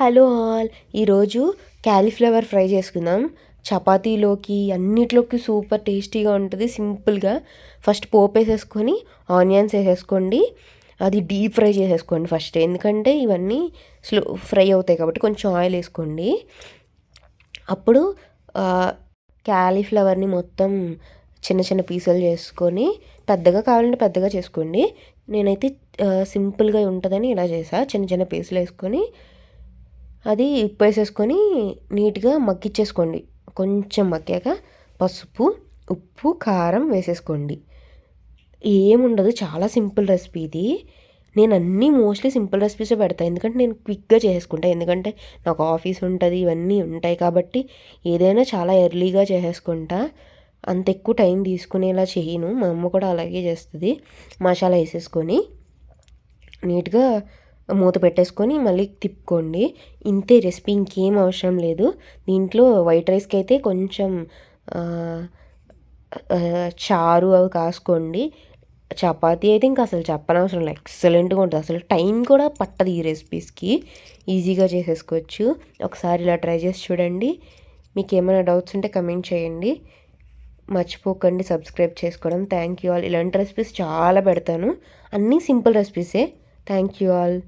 Hello all. ఈరోజు cauliflower fry చేసుకుందాం. చపాతీలోకి అన్నిట్లోకి సూపర్ టేస్టీగా ఉంటుంది. సింపుల్గా. ఫస్ట్ పోపు వేసేసుకొని ఆనియన్స్ వేసేసుకోండి. అది డీప్ ఫ్రై చేసేసుకోండి ఫస్ట్. ఎందుకంటే ఇవన్నీ స్లో ఫ్రై అవుతాయి కాబట్టి కొంచెం ఆయిల్ వేసుకోండి. అప్పుడు క్యాలీఫ్లవర్ని మొత్తం చిన్న చిన్న పీసులు చేసుకొని పెద్దగా కావాలంటే పెద్దగా చేసుకోండి. నేనైతే సింపుల్గా ఉంటుందని ఇలా చేసా. చిన్న చిన్న పీసులు వేసుకొని అది ఉప్పు వేసేసుకొని నీట్గా మగ్గిచ్చేసుకోండి. కొంచెం మగ్గాక పసుపు ఉప్పు కారం వేసేసుకోండి. ఏముండదు చాలా సింపుల్ రెసిపీ ఇది. నేను అన్నీ మోస్ట్లీ సింపుల్ రెసిపీసే పెడతాను ఎందుకంటే నేను క్విక్గా చేసుకుంటాను ఎందుకంటే నాకు ఆఫీస్ ఉంటుంది ఇవన్నీ ఉంటాయి కాబట్టి ఏదైనా చాలా ఎర్లీగా చేసేసుకుంటా. అంత ఎక్కువ టైం తీసుకునేలా చేయను. మా అమ్మ కూడా అలాగే చేస్తుంది. మసాలా వేసేసుకొని నీట్గా మూత పెట్టేసుకొని మళ్ళీ తిప్పుకోండి. ఇంతే రెసిపీ ఇంకేం అవసరం లేదు. దీంట్లో వైట్ రైస్కి అయితే కొంచెం చారు అవి కాసుకోండి. చపాతీ అయితే ఇంకా అసలు చెప్పనవసరం లేదు. ఎక్సలెంట్గా ఉంటుంది. అసలు టైం కూడా పట్టదు ఈ రెసిపీస్కి. ఈజీగా చేసేసుకోవచ్చు. ఒకసారి ఇలా ట్రై చేసి చూడండి. మీకు ఏమైనా డౌట్స్ ఉంటే కమెంట్ చేయండి. మర్చిపోకండి. సబ్స్క్రైబ్ చేసుకోవడం. Thank you all. ఇలాంటి రెసిపీస్ చాలా పెడతాను. అన్నీ సింపుల్ రెసిపీసే. Thank you all